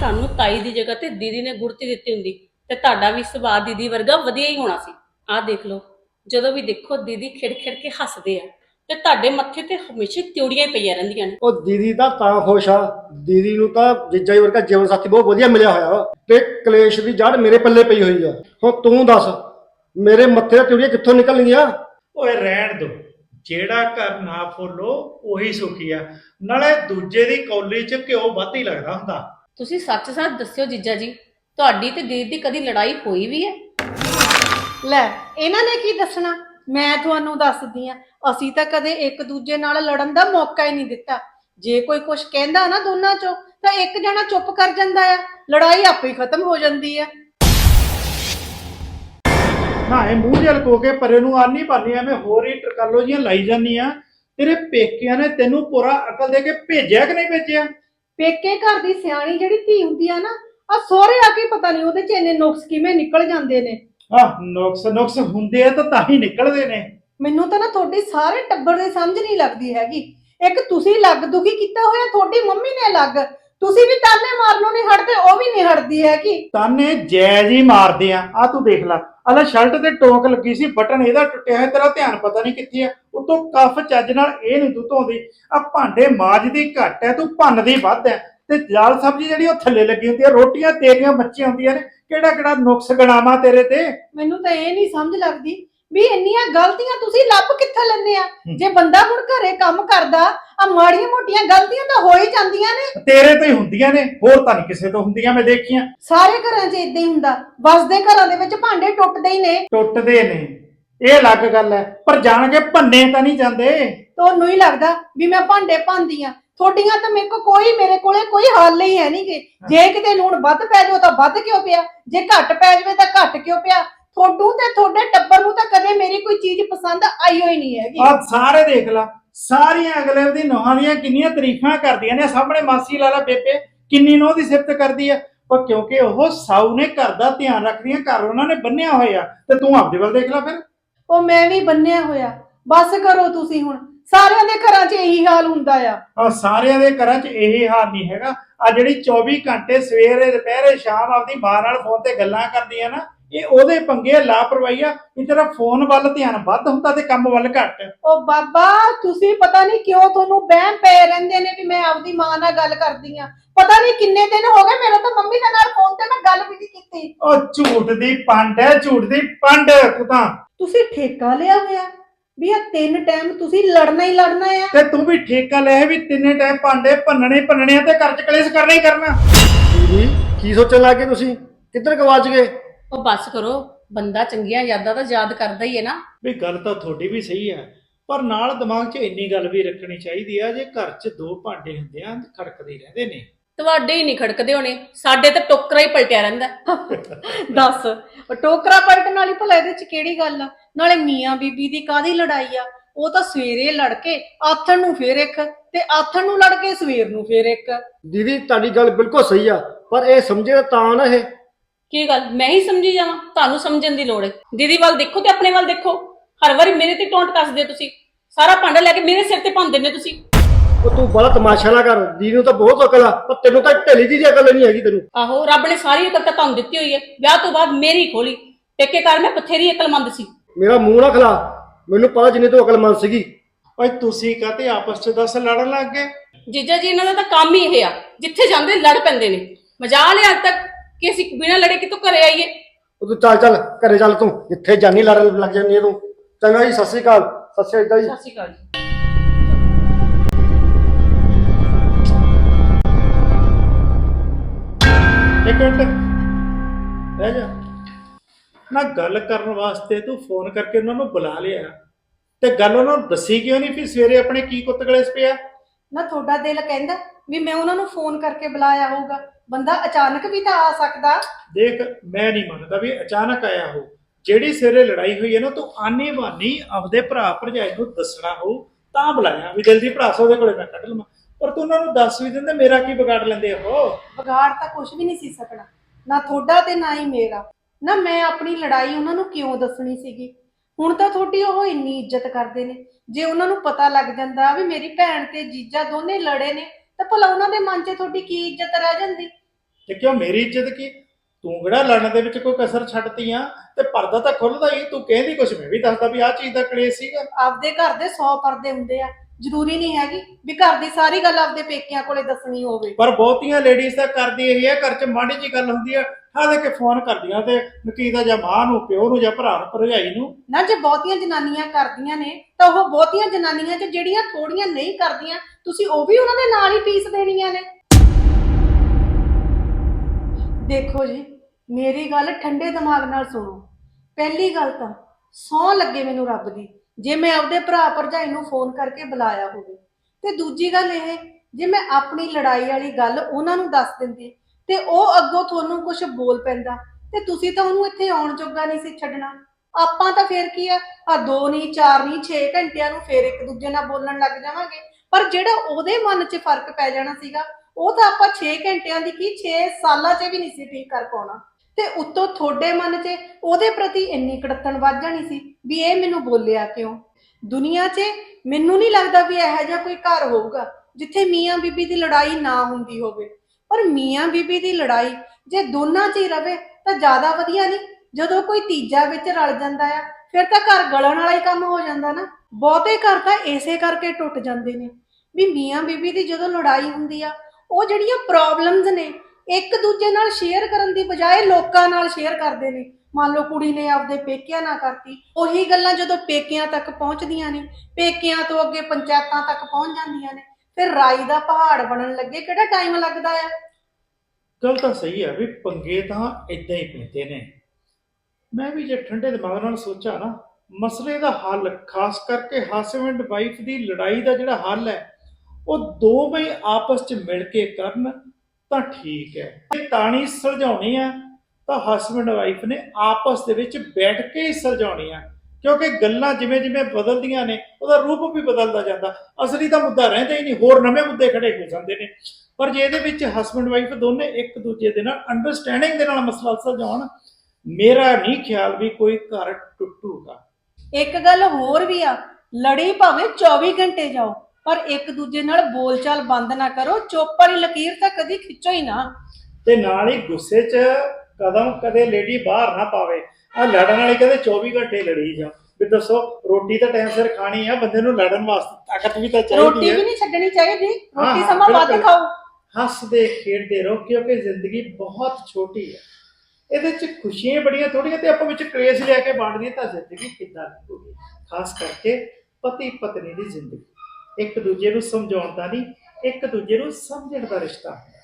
ਤੁਹਾਨੂੰ ਤਾਈ ਦੀ ਜਗ੍ਹਾ ਤੇ ਦੀਦੀ ਨੇ ਗੁੜਤੀ ਦਿੱਤੀ ਹੁੰਦੀ ਤੇ ਤੁਹਾਡਾ ਵੀ ਸੁਭਾਅ ਦੀਦੀ ਵਰਗਾ ਵਧੀਆ ਹੀ ਹੋਣਾ ਸੀ। ਆਹ ਦੇਖ ਲਓ ਜਦੋਂ ਵੀ ਦੇਖੋ ਦੀਦੀ ਖਿੜ-ਖਿੜ ਕੇ ਹੱਸਦੇ ਆ ਤੇ ਤੁਹਾਡੇ ਮੱਥੇ ਤੇ ਹਮੇਸ਼ਾ ਤਿਉੜੀਆਂ ਹੀ ਪਈਆਂ ਰਹਿੰਦੀਆਂ ਨੇ। ਉਹ ਦੀਦੀ ਤਾਂ ਤਾਂ ਖੁਸ਼ ਆ। ਦੀਦੀ ਨੂੰ ਤਾਂ ਜੀਜਾ ਜੀ ਵਰਗਾ ਜੀਵਨ ਸਾਥੀ ਬਹੁਤ ਵਧੀਆ ਮਿਲਿਆ ਹੋਇਆ ਵਾ। ਤੇ ਕਲੇਸ਼ ਦੀ ਜੜ ਮੇਰੇ ਪੱਲੇ ਪਈ ਹੋਈ ਆ। ਹੁਣ ਤੂੰ ਦੱਸ ਮੇਰੇ ਮੱਥੇ ਤੇ ਚੁੜੀਆਂ ਕਿੱਥੋਂ ਨਿਕਲਣਗੀਆਂ? ਓਏ ਰਹਿਣ ਦੋ ਜਿਹੜਾ ਘਰ ਨਾ ਫੋਲੋ ਉਹੀ ਸੁਖੀ ਆ। ਨਾਲੇ ਦੂਜੇ ਦੀ ਕੌਲੀ 'ਚ ਘਿਓ ਵੱਧ ਹੀ ਲੱਗਦਾ ਹੁੰਦਾ। ਤੁਸੀਂ ਸੱਚ-ਸੱਚ ਦੱਸਿਓ ਜੀਜਾ ਜੀ ਤੁਹਾਡੀ ਤੇ ਦੀਦੀ ਦੀ ਕਦੀ ਲੜਾਈ ਹੋਈ ਵੀ ਹੈ? ਲੈ ਇਹਨਾਂ ਨੇ ਕੀ ਦੱਸਣਾ? ਮੈਂ ਤੁਹਾਨੂੰ ਦੱਸਦੀ ਆ ਅਸੀਂ ਤਾਂ ਕਦੇ ਇੱਕ ਦੂਜੇ ਨਾਲ ਲੜਨ ਦਾ ਮੌਕਾ ਹੀ ਨਹੀਂ ਦਿੱਤਾ। ਜੇ ਕੋਈ ਕੁਝ ਕਹਿੰਦਾ ਨਾ ਦੋਨਾਂ ਚੋਂ ਤਾਂ ਇੱਕ ਜਣਾ ਚੁੱਪ ਕਰ ਜਾਂਦਾ ਆ। ਲੜਾਈ ਆਪੇ ਹੀ ਖਤਮ ਹੋ ਜਾਂਦੀ ਆ। ਨਾ ਇਹ ਮੂੰਹ ਜਿਹਾ ਲਕੋ ਕੇ ਪਰੇ ਨੂੰ ਆਨੀ ਪਾਨੀ ਐਵੇਂ ਹੋਰ ਹੀ ਟਰਕਾਲੋ ਜੀਆਂ ਲਾਈ ਜਾਂਦੀਆਂ ਤੇਰੇ ਪੇਕਿਆਂ ਨੇ ਤੈਨੂੰ ਪੂਰਾ ਅਕਲ ਦੇ ਕੇ ਭੇਜਿਆ ਕਿ ਨਹੀਂ ਭੇਜਿਆ? ਪੇਕੇ ਘਰ ਦੀ ਸਿਆਣੀ ਜਿਹੜੀ ਧੀ ਹੁੰਦੀ ਆ ਨਾ ਆ ਸਹੁਰੇ ਆ ਕੇ ਪਤਾ ਨਹੀਂ ਉਹਦੇ ਚ ਇੰਨੇ ਨੁਕਸ ਕਿਵੇਂ ਨਿਕਲ ਜਾਂਦੇ ਨੇ। ਆਹ ਨੁਕਸ ਨੁਕਸ ਹੁੰਦੇ ਆ ਤਾਂ ਤਾਂ ਹੀ ਨਿਕਲਦੇ ਨੇ। ਮੈਨੂੰ ਤਾਂ ਨਾ ਤੁਹਾਡੀ ਸਾਰੇ ਟੱਬਰ ਦੀ ਸਮਝ ਨਹੀਂ ਲੱਗਦੀ ਹੈਗੀ। ਇੱਕ ਤੁਸੀਂ ਲੱਗ ਦੁਖੀ ਕੀਤਾ ਹੋਇਆ ਤੁਹਾਡੀ ਮੰਮੀ ਨੇ ਲੱਗ। ਤੁਸੀਂ ਵੀ ਤਾਨੇ ਮਾਰਨੋਂ ਨਹੀਂ ਹਟਦੇ ਉਹ ਵੀ ਨਹੀਂ ਹਟਦੀ ਹੈਗੀ। ਤਾਨੇ ਜੈਜ ਹੀ ਮਾਰਦੇ ਆ। ਆ ਤੂੰ ਦੇਖ ਲੈ। ਆਲਾ ਸ਼ਰਟ ਤੇ ਟੋਕ ਲੱਗੀ ਸੀ ਬਟਨ ਇਹਦਾ ਟੁੱਟਿਆ ਹੈ ਤੇਰਾ ਧਿਆਨ ਪਤਾ ਨਹੀਂ ਕਿੱਥੇ ਆ। ਉਤੋਂ ਕਫ ਚੱਜ ਨਾਲ ਇਹ ਨਹੀਂ ਤੂੰ ਧੋਂਦੀ। ਆ ਭਾਂਡੇ ਮਾਜਦੀ ਘੱਟ ਹੈ ਤੂੰ ਭੰਨਦੀ ਵੱਧ ਹੈ ਤੇ ਦਾਲ ਸਬਜ਼ੀ ਜਿਹੜੀ ਉਹ ਥੱਲੇ ਲੱਗੀ ਹੁੰਦੀ ਹੈ ਰੋਟੀਆਂ ਤੇਰੀਆਂ ਮੱਚੀਆਂ ਹੁੰਦੀਆਂ ਨੇ। ਕਿਹੜਾ ਕਿਹੜਾ ਨੁਕਸ ਗਣਾਵਾ ਤੇਰੇ ਤੇ? ਮੈਨੂੰ ਤਾਂ ਇਹ ਨਹੀਂ ਸਮਝ ਲੱਗਦੀ ਵੀ ਇੰਨੀਆਂ ਗਲਤੀਆਂ ਤੁਸੀਂ ਲੱਭ ਕਿੱਥੇ ਲੈਂਦੇ ਆ? ਜੇ ਬੰਦਾ ਹੁਣ ਘਰੇ ਕੰਮ ਕਰਦਾ ਆ ਮਾੜੀਆਂ ਮੋਟੀਆਂ ਗਲਤੀਆਂ ਤਾਂ ਹੋ ਹੀ ਜਾਂਦੀਆਂ ਨੇ। ਤੇਰੇ ਤੋਂ ਹੀ ਹੁੰਦੀਆਂ ਨੇ ਹੋਰ ਤਾਂ ਨਹੀਂ ਕਿਸੇ ਤੋਂ ਹੁੰਦੀਆਂ ਮੈਂ ਦੇਖੀਆਂ। ਸਾਰੇ ਘਰਾਂ 'ਚ ਇਦਾਂ ਹੀ ਹੁੰਦਾ। ਵਸਦੇ ਘਰਾਂ ਦੇ ਵਿੱਚ ਭਾਂਡੇ ਟੁੱਟਦੇ ਹੀ ਨੇ। ਟੁੱਟਦੇ ਨੇ। ਇਹ ਅਲੱਗ ਗੱਲ ਹੈ। ਪਰ ਜਾਣ ਕੇ ਭੰਨੇ ਤਾਂ ਨਹੀਂ ਜਾਂਦੇ। ਤੁਹਾਨੂੰ ਹੀ ਲੱਗਦਾ ਵੀ ਮੈਂ ਭਾਂਡੇ ਭੰਦੀ ਆ। ਤੁਹਾਡੀਆਂ ਤਾਂ ਮੇਰੇ ਕੋ ਕੋਈ ਮੇਰੇ ਕੋਲੇ ਕੋਈ ਹੱਲ ਹੀ ਹੈ ਨਹੀਂਗੇ ਜੇ ਕਿਤੇ ਲੂਣ ਵੱਧ ਪੈ ਜਾਓ ਤਾਂ ਵੱਧ ਕਿਉਂ ਪਿਆ? ਜੇ ਘੱਟ ਪੈ ਜਾਵੇ ਤਾਂ ਘੱਟ ਕਿਉਂ ਪਿਆ? ਤੁਹਾਨੂੰ ਤੇ ਤੁਹਾਡੇ ਟੱਬਰ ਨੂੰ ਤਾਂ ਕਦੇ ਮੇਰੀ ਕੋਈ ਚੀਜ਼ ਪਸੰਦ ਆਈ ਹੋਈ ਨਹੀਂ ਹੈਗੀ। ਆ ਸਾਰੇ ਦੇਖ ਲਾ ਸਾਰੀਆਂ ਅਗਲੇ ਦੀ ਨੋਹਾਂ ਦੀਆਂ ਕਿੰਨੀਆਂ ਤਾਰੀਫਾਂ ਕਰਦੀਆਂ ਨੇ ਸਾਹਮਣੇ ਮਾਸੀ ਲਾਲਾ ਬੇਬੇ ਕਿੰਨੀ ਨੋਹ ਦੀ ਸਿਫਤ ਕਰਦੀ ਆ। ਪਰ ਕਿਉਂਕਿ ਉਹ ਸਾਊ ਨੇ ਘਰ ਦਾ ਧਿਆਨ ਰੱਖਦੀਆਂ ਘਰ ਉਹਨਾਂ ਨੇ ਬੰਨਿਆ ਹੋਇਆ। ਤੇ ਤੂੰ ਆਪਦੇ ਵੱਲ ਦੇਖ ਲੈ ਫਿਰ। ਉਹ ਮੈਂ ਵੀ ਬੰਨਿਆ ਹੋਇਆ। ਬਸ ਕਰੋ ਤੁਸੀਂ ਹੁਣ। ਸਾਰਿਆਂ ਦੇ ਘਰਾਂ 'ਚ ਇਹੀ ਹਾਲ ਹੁੰਦਾ ਆ। ਆ ਸਾਰਿਆਂ ਦੇ ਘਰਾਂ 'ਚ ਇਹ ਹਾਲ ਨਹੀਂ ਹੈਗਾ। ਆ ਜਿਹੜੀ 24 ਘੰਟੇ ਸਵੇਰੇ ਦੁਪਹਿਰੇ ਸ਼ਾਮ ਆਪਦੀ ਮਾਂ ਨਾਲ ਫੋਨ ਤੇ ਗੱਲਾਂ ਕਰਦੀਆਂ ਨਾ ਇਹ ਉਹਦੇ ਪੰਗੇ ਲਾਪਰਵਾਹੀ ਆ ਵੀ ਤੇਰਾ ਫੋਨ ਵੱਲ ਧਿਆਨ ਵੱਧ ਹੁੰਦਾ ਤੇ ਕੰਮ ਵੱਲ ਘੱਟ। ਉਹ ਬਾਬਾ ਤੁਸੀਂ ਪਤਾ ਨਹੀਂ ਕਿਉਂ ਤੁਹਾਨੂੰ ਵਹਿਮ ਪਏ ਰਹਿੰਦੇ ਨੇ ਵੀ ਮੈਂ ਆਪਦੀ ਮਾਂ ਨਾਲ ਗੱਲ ਕਰਦੀ ਆ। ਪਤਾ ਨਹੀਂ ਕਿੰਨੇ ਦਿਨ ਹੋ ਗਏ ਮੇਰਾ ਤਾਂ ਮੰਮੀ ਦੇ ਨਾਲ ਫੋਨ ਤੇ ਮੈਂ ਗੱਲ ਵੀ ਨਹੀਂ ਕੀਤੀ। ਉਹ ਝੂਠ ਦੀ ਪੰਡ ਹੈ ਝੂਠ ਦੀ ਪੰਡ ਤੂੰ ਤਾਂ। ਤੁਸੀਂ ਠੇਕਾ ਲਿਆ ਹੋਇਆ ਵੀ ਆ ਤਿੰਨ ਟਾਈਮ ਤੁਸੀਂ ਲੜਨਾ ਹੀ ਲੜਨਾ ਆ। ਤੇ ਤੂੰ ਵੀ ਠੇਕਾ ਲਿਆ ਵੀ ਤਿੰਨੇ ਟਾਈਮ ਭਾਂਡੇ ਭੰਨਣੇ ਭੰਨਣੇ ਆ ਤੇ ਘਰ 'ਚ ਕਲੇਸ਼ ਕਰਨਾ ਹੀ ਕਰਨਾ। ਕੀ ਸੋਚਣ ਲੱਗੇ ਤੁਸੀਂ? ਕਿੱਧਰ ਗਵਾਚ ਗਏ? ਉਹ ਬੱਸ ਕਰੋ ਬੰਦਾ ਚੰਗੀਆਂ ਯਾਦਾਂ ਤਾਂ ਯਾਦ ਕਰਦਾ ਹੀ ਹੈ ਨਾ। ਵੀ ਗੱਲ ਤਾਂ ਤੁਹਾਡੀ ਵੀ ਸਹੀ ਹੈ ਪਰ ਨਾਲ ਦਿਮਾਗ 'ਚ ਇੰਨੀ ਗੱਲ ਵੀ ਰੱਖਣੀ ਚਾਹੀਦੀ ਆ ਜੇ ਘਰ 'ਚ ਦੋ ਭਾਂਡੇ ਹੁੰਦੇ ਆ ਤੇ ਖੜਕਦੇ ਹੀ ਰਹਿੰਦੇ ਨੇ। ਤੁਹਾਡੇ ਹੀ ਨਹੀਂ ਖੜਕਦੇ ਹੋਣੇ ਸਾਡੇ ਤੇ ਟੋਕਰਾ ਹੀ ਪਲਟਿਆ ਰਹਿੰਦਾ। ਦੱਸ ਉਹ ਟੋਕਰਾ ਪਲਟਣ ਵਾਲੀ ਭਲਾ ਇਹਦੇ ਚ ਕਿਹੜੀ ਗੱਲ ਆ? ਨਾਲੇ ਮੀਆਂ ਬੀਬੀ ਦੀ ਕਾਦੀ ਲੜਾਈ ਆ? ਉਹ ਤਾਂ ਸਵੇਰੇ ਲੜ ਕੇ ਆਥਣ ਨੂੰ ਫੇਰ ਇੱਕ ਤੇ ਆਥਣ ਨੂੰ ਲੜ ਕੇ ਸਵੇਰ ਨੂੰ ਫੇਰ ਇੱਕ। ਦੀਦੀ ਤੁਹਾਡੀ ਗੱਲ ਬਿਲਕੁਲ ਸਹੀ ਆ ਪਰ ਇਹ ਸਮਝੇ ਤਾਂ ਨਾ ਇਹ। ਕੀ ਗੱਲ? ਮੈਂ ਹੀ ਸਮਝੀ ਜਾਵਾਂ? ਤੁਹਾਨੂੰ ਸਮਝਣ ਦੀ ਲੋੜ ਹੈ। ਦੀਦੀ ਵੱਲ ਦੇਖੋ ਤੇ ਆਪਣੇ ਵੱਲ ਦੇਖੋ। ਹਰ ਵਾਰੀ ਮੇਰੇ ਤੇ ਟੌਂਟ ਕੱਸਦੇ ਤੁਸੀਂ। ਸਾਰਾ ਭਾਂਡਾ ਲੈ ਕੇ ਮੇਰੇ ਸਿਰ ਤੇ ਭੰਨ ਦਿੰਦੇ ਤੁਸੀਂ। ਉਹ ਤੂੰ ਬੜਾ ਤਮਾਸ਼ਾ ਨਾ ਕਰ। ਦੀਦੀ ਨੂੰ ਤਾਂ ਬਹੁਤ ਅਕਲ ਆ ਪਰ ਤੈਨੂੰ ਤਾਂ ਢੇਲੀ ਦੀ ਜਿਹੀ ਅਕਲ ਨਹੀਂ ਹੈਗੀ ਤੈਨੂੰ। ਆਹੋ ਰੱਬ ਨੇ ਸਾਰੀ ਅਕਲ ਤਾਂ ਤੁਹਾਨੂੰ ਦਿੱਤੀ ਹੋਈ ਹੈ। ਵਿਆਹ ਤੋਂ ਬਾਅਦ ਮੇਰੀ ਖੋਲੀ। ਪੇਕੇ ਘਰ ਮੈਂ ਬਥੇਰੀ ਅਕਲਮੰਦ ਸੀ। ਮੇਰਾ ਮੂੰਹ ਨਾ ਖਲਾ। ਮੈਨੂੰ ਪਤਾ ਜਿੰਨੇ ਤੂੰ ਅਕਲਮੰਦ ਸੀਗੀ। ਓਏ ਤੁਸੀਂ ਕਾਤੇ ਆਪਸ 'ਚ ਦੱਸ ਲੜਨ ਲੱਗ ਗਏ? ਜੀਜਾ ਜੀ ਇਹਨਾਂ ਦਾ ਤਾਂ ਕੰਮ ਹੀ ਇਹ ਆ। ਜਿੱਥੇ ਜਾਂਦੇ ਲੜ ਪੈਂਦੇ ਨੇ। ਮਜਾ ਲਿਆ ਅੱਜ ਤੱਕ। ਕਿ ਅਸੀਂ ਬਿਨਾਂ ਲੜੇ ਕਿਤੋਂ ਘਰੇ ਆਈਏ? ਉਹ ਤੂੰ ਚੱਲ ਚੱਲ ਘਰੇ ਚੱਲ ਤੂੰ। ਜਿੱਥੇ ਜਾਨੀ ਲੜ ਲੱਗ ਜਾਂਦੀ ਹੈ ਤੂੰ। ਚੰਗਾ ਜੀ ਸਤਿ ਸ਼੍ਰੀ ਅਕਾਲ। ਸਤਿ ਸ਼੍ਰੀ ਅਕਾਲ ਜੀ। ਸਤਿ ਸ਼੍ਰੀ ਅਕਾਲ ਜੀ। ਇੱਕ ਮਿੰਟ। ਬਹਿ ਜਾ। ਨਾ ਗੱਲ ਕਰਨ ਵਾਸਤੇ ਤੂੰ ਫੋਨ ਕਰਕੇ ਉਹਨਾਂ ਨੂੰ ਬੁਲਾ ਲਿਆ। ਤੇ ਗੱਲ ਉਹਨਾਂ ਨੂੰ ਦੱਸੀ ਕਿਉਂ ਨਹੀਂ? ਵੀ ਸਵੇਰੇ ਆਪਣੇ ਕੀ ਕੁੱਤ ਗਲੇਸ ਪਿਆ? ਨਾ ਤੁਹਾਡਾ ਦਿਲ ਕਹਿੰਦਾ ਵੀ ਮੈਂ ਉਹਨਾਂ ਨੂੰ ਫੋਨ ਕਰਕੇ ਬੁਲਾਇਆ ਹੋਊਗਾ। ਬੰਦਾ ਅਚਾਨਕ ਵੀ ਤਾਂ ਆ ਸਕਦਾ। ਦੇਖ ਮੈਂ ਨਹੀਂ ਮੰਨਦਾ ਵੀ ਅਚਾਨਕ ਆਇਆ ਹੋ ਜਿਹੜੀ ਸਵੇਰੇ ਲੜਾਈ ਹੋਈ ਹੈ ਨਾ ਤੂੰ ਆਨੇ ਬਾਨੀ ਆਪਦੇ ਭਰਾ ਭਰਜਾਈ ਨੂੰ ਦੱਸਣਾ ਹੋ ਤਾਂ ਬੁਲਾਇਆ ਵੀ ਦਿਲ ਦੀ ਭੜਾਸ ਉਹਦੇ ਕੋਲੇ ਮੈਂ ਕੱਢ ਲਵਾਂ। ਪਰ ਤੂੰ ਉਹਨਾਂ ਨੂੰ ਦੱਸ ਵੀ ਦਿੰਦੇ ਮੇਰਾ ਕੀ ਵਿਗਾੜ ਲੈਂਦੇ ਉਹ? ਵਿਗਾੜ ਤਾਂ ਕੁਝ ਵੀ ਨਹੀਂ ਸੀ ਸਕਣਾ। ਨਾ ਤੁਹਾਡਾ ਤੇ ਨਾ ਹੀ ਮੇਰਾ। ਨਾ ਮੈਂ ਆਪਣੀ ਲੜਾਈ ਉਹਨਾਂ ਨੂੰ ਕਿਉਂ ਦੱਸਣੀ ਸੀਗੀ? ਹੁਣ ਤਾਂ ਤੁਹਾਡੀ ਉਹ ਇੰਨੀ ਇੱਜ਼ਤ ਕਰਦੇ ਨੇ। ਜੇ ਉਹਨਾਂ ਨੂੰ ਪਤਾ ਲੱਗ ਜਾਂਦਾ ਵੀ ਮੇਰੀ ਭੈਣ ਤੇ ਜੀਜਾ ਦੋਨੇ ਲੜੇ ਨੇ ਤਾਂ ਭਲਾ ਉਹਨਾਂ ਦੇ ਮਨ 'ਚ ਤੁਹਾਡੀ ਕੀ ਇੱਜ਼ਤ ਰਹਿ ਜਾਂਦੀ? ਤੇ ਕਿਉਂ ਮੇਰੀ ਇੱਜ਼ਤ ਕੀ? ਤੂੰ ਕਿਹੜਾ ਲੜਨ ਦੇ ਵਿੱਚ ਕੋਈ ਕਸਰ ਛੱਡਤੀ ਆ? ਤੇ ਪਰਦਾ ਤਾਂ ਖੁੱਲਦਾ ਹੀ ਤੂੰ ਕਹਿੰਦੀ ਕੁਛ ਮੈਂ ਵੀ ਦੱਸਦਾ ਵੀ ਆਹ ਚੀਜ਼ ਦਾ ਕਲੇਸ਼ ਸੀਗਾ। ਆਪਦੇ ਘਰ ਦੇ 100 ਪਰਦੇ ਹੁੰਦੇ ਆ ਜ਼ਰੂਰੀ ਨਹੀਂ ਹੈਗੀ ਵੀ ਘਰ ਦੀ ਸਾਰੀ ਗੱਲ ਆਪਦੇ ਪੇਕਿਆਂ ਕੋਲੇ ਦੱਸਣੀ ਹੋਵੇ। ਪਰ ਬਹੁਤੀਆਂ ਲੇਡੀਜ਼ ਤਾਂ ਕਰਦੀ ਇਹ ਹੈ ਘਰ 'ਚ ਮਾੜੀ ਜੀ ਗੱਲ ਹੁੰਦੀ ਆ ਆ ਦੇ ਕੇ ਫੋਨ ਕਰਦੀਆਂ ਤੇ ਨਕੀਦਾ ਜਾਂ ਮਾਂ ਨੂੰ ਪਿਓ ਨੂੰ ਜਾਂ ਭਰਾ ਨੂੰ ਭਰਜਾਈ ਨੂੰ। ਨਾ ਜੇ ਬਹੁਤੀਆਂ ਜਨਾਨੀਆਂ ਕਰਦੀਆਂ ਨੇ ਤਾਂ ਉਹ ਬਹੁਤੀਆਂ ਜਨਾਨੀਆਂ 'ਚ ਜਿਹੜੀਆਂ ਥੋੜੀਆਂ ਨਹੀਂ ਕਰਦੀਆਂ ਤੁਸੀਂ ਉਹ ਵੀ ਉਹਨਾਂ ਦੇ ਨਾਲ ਹੀ ਪੀਸ ਦੇਣੀਆਂ ਨੇ। ਦੇਖੋ ਜੀ, ਮੇਰੀ ਗੱਲ ਠੰਡੇ ਦਿਮਾਗ ਨਾਲ ਸੁਣੋ। ਪਹਿਲੀ ਗੱਲ ਤਾਂ ਸੌ ਲੱਗੇ ਮੈਨੂੰ ਰੱਬ ਦੀ, ਜੇ ਮੈਂ ਆਪਦੇ ਭਰਾ ਭਰਜਾਈ ਨੂੰ ਫੋਨ ਕਰਕੇ ਬੁਲਾਇਆ ਹੋਵੇ। ਤੇ ਦੂਜੀ ਗੱਲ ਇਹ, ਜੇ ਮੈਂ ਆਪਣੀ ਲੜਾਈ ਵਾਲੀ ਗੱਲ ਉਹਨਾਂ ਨੂੰ ਦੱਸ ਦਿੰਦੀ, ਤੇ ਉਹ ਅੱਗੋਂ ਤੁਹਾਨੂੰ ਕੁਝ ਬੋਲ ਪੈਂਦਾ, ਤੇ ਤੁਸੀਂ ਤਾਂ ਉਹਨੂੰ ਇੱਥੇ ਆਉਣ ਜੋਗਾ ਨਹੀਂ ਸੀ ਛੱਡਣਾ। ਆਪਾਂ ਤਾਂ ਫੇਰ ਕੀ ਆ ਆ ਦੋ ਨਹੀਂ, ਚਾਰ ਨਹੀਂ 6 ਘੰਟਿਆਂ ਨੂੰ ਫੇਰ ਇੱਕ ਦੂਜੇ ਨਾਲ ਬੋਲਣ ਲੱਗ ਜਾਵਾਂਗੇ। ਪਰ ਜਿਹੜਾ ਉਹਦੇ ਮਨ 'ਚ ਫ਼ਰਕ ਪੈ ਜਾਣਾ ਸੀਗਾ ਉਹ ਤਾਂ ਆਪਾਂ 6 ਘੰਟਿਆਂ ਦੀ ਕੀ 6 ਸਾਲਾਂ 'ਚ ਵੀ ਨਹੀਂ ਸੀ ਠੀਕ ਕਰ ਪਾਉਣਾ। ਤੇ ਉੱਤੋਂ ਤੁਹਾਡੇ ਮਨ 'ਚ ਉਹਦੇ ਪ੍ਰਤੀ ਇੰਨੀ ਕੜੱਤਣ ਵੱਧ ਜਾਣੀ ਸੀ ਵੀ ਇਹ ਮੈਨੂੰ ਬੋਲਿਆ ਕਿਉਂ? ਦੁਨੀਆ 'ਚ ਮੈਨੂੰ ਨਹੀਂ ਲੱਗਦਾ ਵੀ ਇਹੋ ਜਿਹਾ ਕੋਈ ਘਰ ਹੋਊਗਾ, ਜਿੱਥੇ ਮੀਆਂ ਬੀਬੀ ਦੀ ਲੜਾਈ ਨਾ ਹੁੰਦੀ ਹੋਵੇ। ਪਰ ਮੀਆਂ ਬੀਬੀ ਦੀ ਲੜਾਈ ਜੇ ਦੋਨਾਂ 'ਚ ਹੀ ਰਵੇ ਤਾਂ ਜ਼ਿਆਦਾ ਵਧੀਆ ਨਹੀਂ। ਜਦੋਂ ਕੋਈ ਤੀਜਾ ਵਿੱਚ ਰਲ ਜਾਂਦਾ ਆ, ਫਿਰ ਤਾਂ ਘਰ ਗਲਣ ਵਾਲਾ ਹੀ ਕੰਮ ਹੋ ਜਾਂਦਾ ਨਾ। ਬਹੁਤੇ ਘਰ ਤਾਂ ਇਸੇ ਕਰਕੇ ਟੁੱਟ ਜਾਂਦੇ ਨੇ। ਵੀ ਮੀਆਂ ਬੀਬੀ ਦੀ ਜਦੋਂ ਲੜਾਈ ਹੁੰਦੀ ਆ ਉਹ ਜਿਹੜੀਆਂ ਪ੍ਰੋਬਲਮਸ ਨੇ, ਇੱਕ ਦੂਜੇ ਨਾਲ ਸ਼ੇਅਰ ਕਰਨ ਦੀ ਬਜਾਏ ਲੋਕਾਂ ਨਾਲ ਸ਼ੇਅਰ ਕਰਦੇ ਨੇ। ਮੰਨ ਲਓ ਕੁੜੀ ਨੇ ਆਪਦੇ ਪੇਕਿਆਂ ਨਾਲ ਕਰਤੀ, ਉਹੀ ਗੱਲਾਂ ਜਦੋਂ ਪੇਕਿਆਂ ਤੱਕ ਪਹੁੰਚਦੀਆਂ ਨੇ, ਪੇਕਿਆਂ ਤੋਂ ਅੱਗੇ ਪੰਚਾਇਤਾਂ ਤੱਕ ਪਹੁੰਚ ਜਾਂਦੀਆਂ ਨੇ, ਫਿਰ ਰਾਈ ਦਾ ਪਹਾੜ ਬਣਨ ਲੱਗੇ, ਕਿਹੜਾ ਟਾਈਮ ਲੱਗਦਾ ਆ? ਗੱਲ ਤਾਂ ਸਹੀ ਹੈ ਵੀ ਪੰਗੇ ਤਾਂ ਇਦਾਂ ਹੀ ਪੈਂਦੇ ਨੇ। ਮੈਂ ਵੀ ਜੇ ਠੰਡੇ ਦਿਮਾਗ ਨਾਲ ਸੋਚਾਂ ਨਾ, ਮਸਲੇ ਦਾ ਹੱਲ, ਖਾਸ ਕਰਕੇ ਹਸਬੈਂਡ ਵਾਈਫ ਦੀ ਲੜਾਈ ਦਾ ਜਿਹੜਾ ਹੱਲ ਹੈ ਉਹ ਦੋਵੇਂ ਆਪਸ 'ਚ ਮਿਲ ਕੇ ਕਰਨ, ਤਾਂ ਠੀਕ ਹੈ। ਜੇ ਤਾਣੀ ਸੁਲਝਾਉਣੀ ਆ ਤਾਂ ਹਸਬੈਂਡ ਵਾਈਫ ਨੇ ਆਪਸ ਦੇ ਵਿੱਚ ਬੈਠ ਕੇ ਹੀ ਸੁਲਝਾਉਣੀ ਆ ਕਿਉਂਕਿ ਗੱਲਾਂ ਜਿਵੇਂ ਜਿਵੇਂ ਬਦਲਦੀਆਂ ਨੇ, ਉਹਦਾ ਰੂਪ ਵੀ ਬਦਲਦਾ ਜਾਂਦਾ। ਅਸਲੀ ਤਾਂ ਮੁੱਦਾ ਰਹਿੰਦਾ ਹੀ ਨਹੀਂ, ਹੋਰ ਨਵੇਂ ਮੁੱਦੇ ਖੜੇ ਹੋ ਜਾਂਦੇ ਨੇ। ਪਰ ਜੇ ਇਹਦੇ ਵਿੱਚ ਹਸਬੰਡ ਵਾਈਫ ਦੋਨੇ ਇੱਕ ਦੂਜੇ ਦੇ ਨਾਲ ਅੰਡਰਸਟੈਂਡਿੰਗ ਦੇ ਨਾਲ ਮਸਲਾ ਸੁਲਝਾਉਣ, ਮੇਰਾ ਨਹੀਂ ਖਿਆਲ ਵੀ ਕੋਈ ਘਰ ਟੁੱਟੂਗਾ। ਇੱਕ ਗੱਲ ਹੋਰ ਵੀ ਆ, ਲੜੀ ਭਾਵੇਂ 24 ਘੰਟੇ ਜਾਓ। ਪਰ ਇੱਕ ਦੂਜੇ ਨਾਲ ਬੋਲਚਾਲ ਬੰਦ ਨਾ ਕਰੋ ਚੁੱਪ ਵਾਲੀ ਲਕੀਰ ਤਾਂ ਕਦੀ ਖਿੱਚੋ ਹੀ ਨਾ। ਤੇ ਨਾਲ ਹੀ ਗੁੱਸੇ 'ਚ ਕਦਮ ਕਦੇ ਲੇਡੀ ਬਾਹਰ ਨਾ ਪਾਵੇ। ਆ ਲੜਨ ਵਾਲੀ ਕਹਿੰਦੇ 24 ਘੰਟੇ ਲੜੀ ਜਾ। ਵੀ ਦੱਸੋ ਰੋਟੀ ਤਾਂ ਟਾਈਮ ਸਿਰ ਖਾਣੀ ਆ ਬੰਦੇ ਨੂੰ ਲੜਨ ਵਾਸਤੇ ਤਾਕਤ ਵੀ ਤਾਂ ਚਾਹੀਦੀ ਰੋਟੀ ਹੈ। ਵੀ ਨਹੀਂ ਛੱਡਣੀ ਚਾਹੀਦੀ। ਰੋਟੀ ਹਾਂ, ਸਮਾਂ ਵੱਧ ਬਿਲਕੁਲ। ਖਾਓ। ਹੱਸਦੇ ਖੇਡਦੇ ਰਹੋ ਕਿਉਂਕਿ ਜ਼ਿੰਦਗੀ ਬਹੁਤ ਛੋਟੀ ਹੈ। ਇਹਦੇ 'ਚ ਖੁਸ਼ੀਆਂ ਬੜੀਆਂ ਥੋੜੀਆਂ ਤੇ ਆਪਾਂ ਵਿੱਚ ਕ੍ਰੇਜ਼ ਲੈ ਕੇ ਬਾਂਟਦੇ ਤਾਂ ਜ਼ਿੰਦਗੀ ਕਿੱਦਾਂ ਲੱਗੂਗੀ? ਖਾਸ ਕਰਕੇ ਪਤੀ ਪਤਨੀ ਦੀ ਜ਼ਿੰਦਗੀ। ਇੱਕ ਦੂਜੇ ਨੂੰ ਸਮਝਾਉਣ ਦਾ ਨਹੀਂ ਇੱਕ ਦੂਜੇ ਨੂੰ ਸਮਝਣ ਦਾ ਰਿਸ਼ਤਾ। ਹੁੰਦਾ